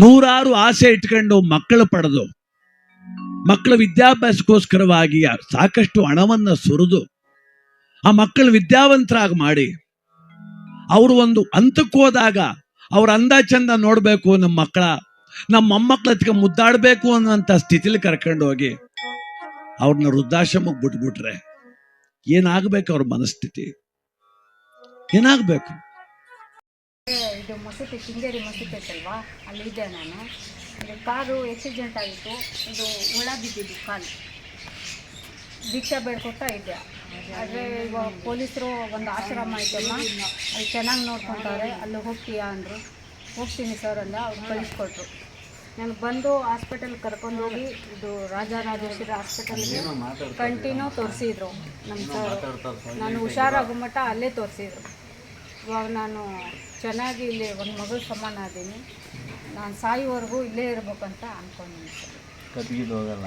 ನೂರಾರು ಆಸೆ ಇಟ್ಕೊಂಡು ಮಕ್ಕಳು ಪಡೆದು, ಮಕ್ಕಳ ವಿದ್ಯಾಭ್ಯಾಸಕ್ಕೋಸ್ಕರವಾಗಿ ಸಾಕಷ್ಟು ಹಣವನ್ನ ಸುರಿದು, ಆ ಮಕ್ಕಳು ವಿದ್ಯಾವಂತರಾಗಿ ಮಾಡಿ, ಅವರು ಒಂದು ಹಂತಕ್ಕೆ ಹೋದಾಗ ಅವ್ರ ಅಂದ ಚಂದ ನೋಡಬೇಕು ನಮ್ಮ ಮಕ್ಕಳ, ನಮ್ಮ ಮೊಮ್ಮಕ್ಕಳ ಹತ್ಕ ಮುದ್ದಾಡಬೇಕು ಅನ್ನೋಂಥ ಸ್ಥಿತಿಲಿ ಕರ್ಕೊಂಡು ಹೋಗಿ ಅವ್ರನ್ನ ವೃದ್ಧಾಶ್ರಮಕ್ಕೆ ಬಿಟ್ಬಿಟ್ರೆ ಏನಾಗಬೇಕು ಅವ್ರ ಮನಸ್ಥಿತಿ? ಏನಾಗ್ಬೇಕು? ಇದು ಮಸೂತಿ ಶೃಂಗೇರಿ ಮಸೂತಿ ಐತಲ್ವಾ? ಅಲ್ಲಿದ್ದೆ ನಾನು. ಇದು ಕಾರು ಆಕ್ಸಿಡೆಂಟ್ ಆಗಿತ್ತು. ಇದು ಹುಳ ಬಿದ್ದಿದ್ದು ಕಾಲು. ಭಿಕ್ಷೆ ಬೇಡ್ಕೊತಾ ಇದ್ದೆ. ಆದರೆ ಇವಾಗ ಪೊಲೀಸರು ಒಂದು ಆಶ್ರಮ ಐತಲ್ಲ ಅಲ್ಲಿ ಚೆನ್ನಾಗಿ ನೋಡ್ಕೊತಾರೆ. ಅಲ್ಲಿ ಹೋಗ್ತೀಯಾ ಅಂದರು. ಹೋಗ್ತೀನಿ ಸರ್ ಅಂದ. ಅವ್ರು ಕಳಿಸ್ಕೊಟ್ರು. ನಾನು ಬಂದು ಹಾಸ್ಪಿಟಲ್ ಕರ್ಕೊಂಡೋಗಿ ಇದು ರಾಜರಾಜೇಶ್ವರಿ ಹಾಸ್ಪಿಟಲ್ಗೆ ಕಂಟಿನ್ಯೂ ತೋರಿಸಿದ್ರು ನಮ್ಮ ಸರ್. ನಾನು ಹುಷಾರಾಗೋ ಮಟ್ಟ ಅಲ್ಲೇ ತೋರಿಸಿದ್ರು. ಇವಾಗ ನಾನು ಚೆನ್ನಾಗಿ ಇಲ್ಲಿ ಒಂದು ಮಗಳು ಸಮಾನ ಅದೀನಿ. ನಾನು ಸಾಯೋವರೆಗೂ ಇಲ್ಲೇ ಇರ್ಬೇಕಂತ ಅನ್ಕೊಂಡಿದ್ದೀನಿ ಸರ್. ಕತ್ಗಿದ್ದು ಹೋಗಲ್ಲ.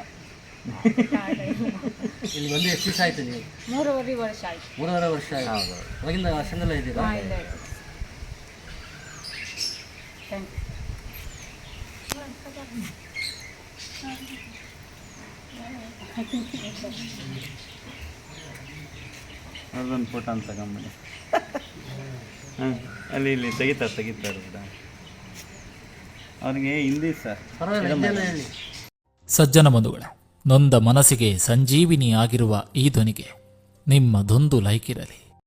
ಇಲ್ಲಿ ಬಂದು ಎಷ್ಟು ದಿವಸ ಆಯ್ತು ನೀವು? ಮೂರುವರೆ ವರ್ಷ ಆಯ್ತು. ಮೂರುವರೆ ವರ್ಷ ಆಯ್ತು. ಅವಾಗಿಂದ ವರ್ಷದಲ್ಲೇ ಇದ್ದೀರಾ? ಹಾಂ ಇಲ್ಲೇ ಥ್ಯಾಂಕ್ ಯು ಅದೊಂದು ಫೋಟೋ ಅಂತ ತಗೊಂಬನ್ನಿ ಹಾಂ ಅಲ್ಲಿ ಇಲ್ಲಿ ತೆಗಿತಾರೆ ತೆಗಿತಾರೆ ಅವನಿಗೆ ಅವ್ರಿಗೆ ಹಿಂದಿ ಸರ್ ಸಜ್ಜನ ಬಂಧುಗಳೇ ನೊಂದ ಮನಸ್ಸಿಗೆ ಸಂಜೀವಿನಿ ಆಗಿರುವ ಈ ಧ್ವನಿಗೆ ನಿಮ್ಮ ದೊಂದು ಲೈಕ್ ಇರಲಿ